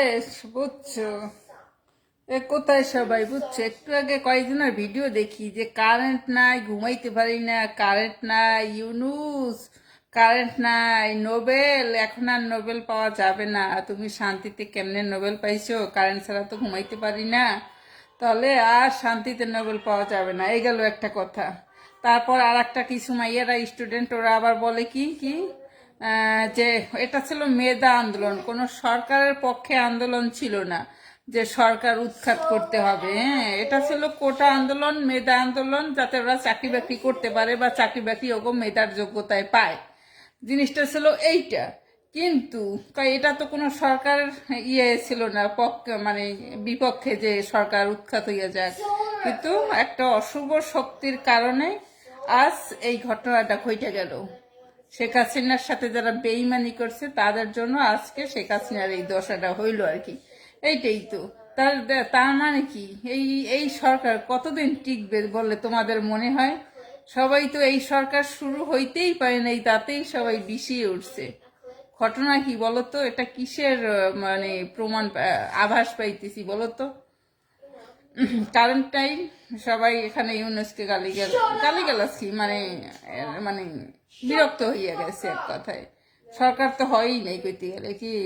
S, বুঝছ? এ, কোথায় সবাই, বুঝছ? একটু আগে কয়েকজনের ভিডিও দেখি যে কারেন্ট নাই, ঘুমাইতে পারি না কারেন্ট নাই, ইউনুস কারেন্ট নাই, নোবেল, এখন আর নোবেল পাওয়া যাবে না। তুমি শান্তিতে কেমনে নোবেল পাইছো? কারেন্ট ছাড়া তো ঘুমাইতে পারি না। তাহলে আর শান্তিতে নোবেল পাওয়া যাবে না। এই গেল একটা কথা। তারপর আর একটা কিছু মাইয়ারা স্টুডেন্ট ওরা আবার বলে কি কি? যে এটা ছিল মেধা আন্দোলন। কোনো সরকারের পক্ষে আন্দোলন ছিল না যে সরকার উৎখাত করতে হবে। হ্যাঁ এটা ছিল কোটা আন্দোলন, মেধা আন্দোলন, যাতে ওরা চাকরি বাকরি করতে পারে বা চাকরি বাকরি ওগো মেধার যোগ্যতায় পায়। জিনিসটা ছিল এইটা। কিন্তু এটা তো কোনো সরকার ইয়ে ছিল না, পক্ষে মানে বিপক্ষে যে সরকার উৎখাত হইয়া যায়। কিন্তু একটা অশুভ শক্তির কারণে আজ এই ঘটনাটা ঘটে গেল। শেখ হাসিনার সাথে যারা বেইমানি করছে, তাদের জন্য আজকে শেখ হাসিনার এই দশাটা হইল আর কি। এইটাই তো। তার তার মানে কি? এই এই সরকার কতদিন টিকবে বলে তোমাদের মনে হয়? সবাই তো এই সরকার শুরু হইতেই পারে নাই, তাতেই সবাই বিষিয়ে উঠছে। ঘটনা কি বলতো? এটা কিসের মানে প্রমাণ আভাস পাইতেছি বলতো? কারেন্ট টাইম সবাই এখানে ইউনেস্কে গালি গেল গালি গেলাস মানে মানে বিরক্ত হইয়া গেছে এক কথায়। সরকার তো হয়ই নাই কইতে গেলে কি?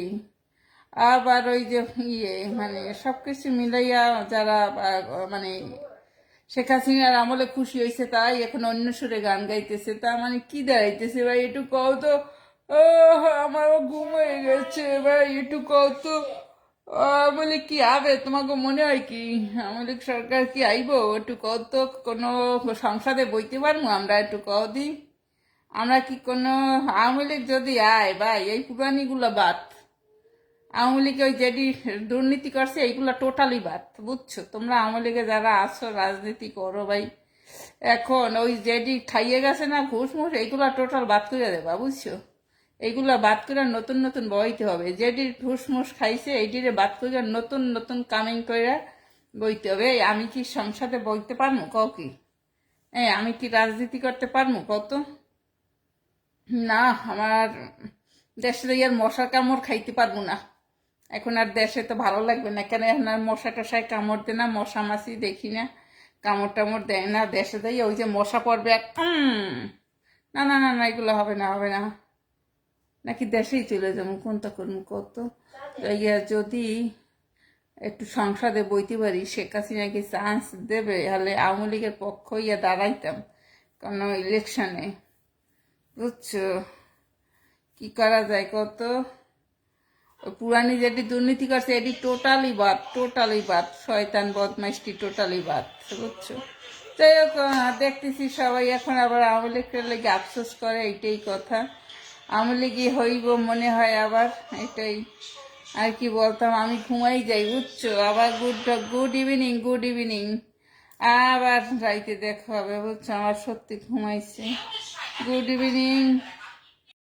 আবার ওই যে ইয়ে মানে সবকিছু মিলাইয়া যারা মানে শেখ হাসিনার আমলে খুশি হয়েছে তাই এখন অন্য সুরে গান গাইতেছে। তা মানে কি দাঁড়াইতেছে ভাই? একটু কও তো। আমারও ঘুম হয়ে গেছে ভাই একটু কও তো। বলে কি আবে, তোমাকে মনে হয় কি আমাদের সরকার কি আইব? একটু কও তো, কোনো সংসদে বইতে পারব আমরা? একটু কও দি। আমরা কি কোনো আওয়ামী লীগ যদি আয়, ভাই, এই পুরানিগুলো বাদ। আওয়ামী লীগে ওই যেটি দুর্নীতি করছে, এইগুলো টোটালি বাদ, বুঝছ? তোমরা আওয়ামী লীগে যারা আছো, রাজনীতি করো, ভাই। এখন ওই যেটি খাইয়ে গেছে না ঘুষ মুষ, এইগুলো টোটাল বাদ করে দেবা, বুঝছ? এইগুলো বাদ করে নতুন নতুন বইতে হবে। যেটি ঘুষ মুষ খাইছে এইটিরে বাদ করে নতুন নতুন কামিং করে বইতে হবে। আমি কি সংসদে বইতে পারব কও কি? এই, আমি কি রাজনীতি করতে পারব কত না, আমার দেশে আর মশা কামড় খাইতে পারব না। এখন আর দেশে তো ভালো লাগবে না। কেন এখন আর মশা টশায় কামড় দেয় না? মশা মাছি দেখি না। কামড় টামড় দেয় না। দেশে দেয় ওই যে মশা পড়বে এক। না না না না, এগুলো হবে না হবে না। নাকি দেশেই চলে যাব, কোনটা করব, কত? যদি একটু সংসদে বইতে পারি, শেখ হাসিনাকে চান্স দেবে? তাহলে আওয়ামী লীগের পক্ষ ইয়া দাঁড়াইতাম কারণ ইলেকশনে বুঝছ? কি করা যায় কত? পুরানি যেটি দুর্নীতি করছে, এটি টোটালি বাদ টোটালি বাদ। শয়তান বদমাইশটি টোটালি বাদ, বুঝছ? যাই হোক দেখতেছি সবাই, এখন আবার আওয়ামী লীগের লেগে আফসোস করে, এইটাই কথা। আওয়ামী কি হইব মনে হয় আবার এটাই আর কি বলতাম। আমি ঘুমাই যাই উচ্চ আবার good good evening good evening আবার রাইতে দেখা হবে, বুঝছ? আমার সত্যি ঘুমাইছে। Good evening